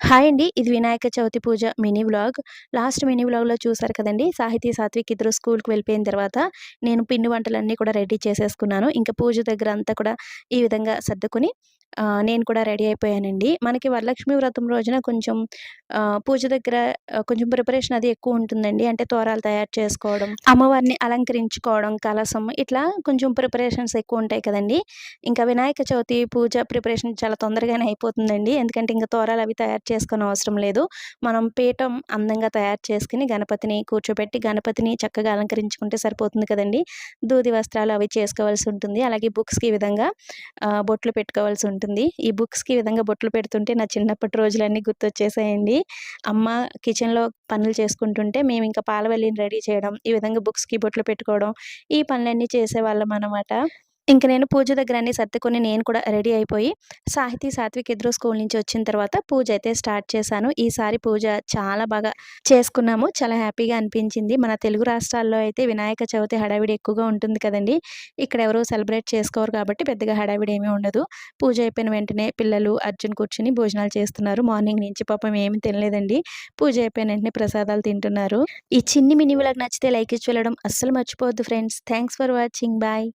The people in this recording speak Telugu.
హాయ్ అండి. ఇది Vinayaka Chavithi puja mini vlog. Last mini వ్లాగ్‌లో చూసారు కదండీ! సాహితీ, సాత్విక్ ఇద్దరు స్కూల్‌కి వెళ్ళిపోయిన తర్వాత నేను పిండి వంటలన్నీ కూడా రెడీ చేసేసుకున్నాను. ఇంకా పూజ దగ్గర అంతా కూడా ఈ విధంగా సర్దుకొని నేను కూడా రెడీ అయిపోయానండి. మనకి వరలక్ష్మి వ్రతం రోజున కొంచెం పూజ దగ్గర కొంచెం ప్రిపరేషన్ అది ఎక్కువ ఉంటుందండి. అంటే తోరాలు తయారు చేసుకోవడం, అమ్మవారిని అలంకరించుకోవడం, కలసం ఇట్లా కొంచెం ప్రిపరేషన్స్ ఎక్కువ ఉంటాయి కదండీ! ఇంకా వినాయక చవితి పూజ ప్రిపరేషన్ చాలా తొందరగానే అయిపోతుందండి. ఎందుకంటే ఇంకా తోరాలు అవి తయారు చేసుకోని అవసరం లేదు. మనం పీఠం అందంగా తయారు చేసుకుని గణపతిని కూర్చోబెట్టి గణపతిని చక్కగా అలంకరించుకుంటే సరిపోతుంది కదండి దూది వస్త్రాలు అవి చేసుకోవాల్సి ఉంటుంది. అలాగే బుక్స్‌కి ఈ విధంగా బొట్లు పెట్టుకోవాల్సి ఉంటుంది. ఈ బుక్స్‌కి ఈ విధంగా బొట్లు పెడుతుంటే నా చిన్నప్పటి రోజులన్నీ గుర్తొచ్చేసాయండి. అమ్మ కిచెన్‌లో పనులు చేసుకుంటుంటే మేము ఇంకా పాలవెల్లిని రెడీ చేయడం, ఈ విధంగా బుక్స్‌కి బొట్లు పెట్టుకోవడం, ఈ పనులన్నీ చేసేవాళ్ళం అనమాట. ఇంక నేను పూజ దగ్గర అన్నీ సర్దుకొని నేను కూడా రెడీ అయిపోయి సాహితీ, సాత్విక్ ఇద్దరు స్కూల్ నుంచి వచ్చిన తర్వాత పూజ అయితే స్టార్ట్ చేశాను. ఈసారి పూజ చాలా బాగా చేసుకున్నాము. చాలా హ్యాపీగా అనిపించింది. మన తెలుగు రాష్ట్రాల్లో అయితే వినాయక చవితి హడావిడి ఎక్కువగా ఉంటుంది కదండీ! ఇక్కడ ఎవరు సెలబ్రేట్ చేసుకోరు కాబట్టి పెద్దగా హడావిడి ఏమీ ఉండదు. పూజ అయిపోయిన వెంటనే పిల్లలు, అర్జున్ కూర్చుని భోజనాలు చేస్తున్నారు. మార్నింగ్ నుంచి పాపం ఏమి తినలేదండి. పూజ అయిపోయిన వెంటనే ప్రసాదాలు తింటున్నారు. ఈ చిన్ని మినీ నచ్చితే లైక్ ఇచ్చి వెళ్ళడం అస్సలు మర్చిపోవద్దు friends. Thanks for watching. Bye.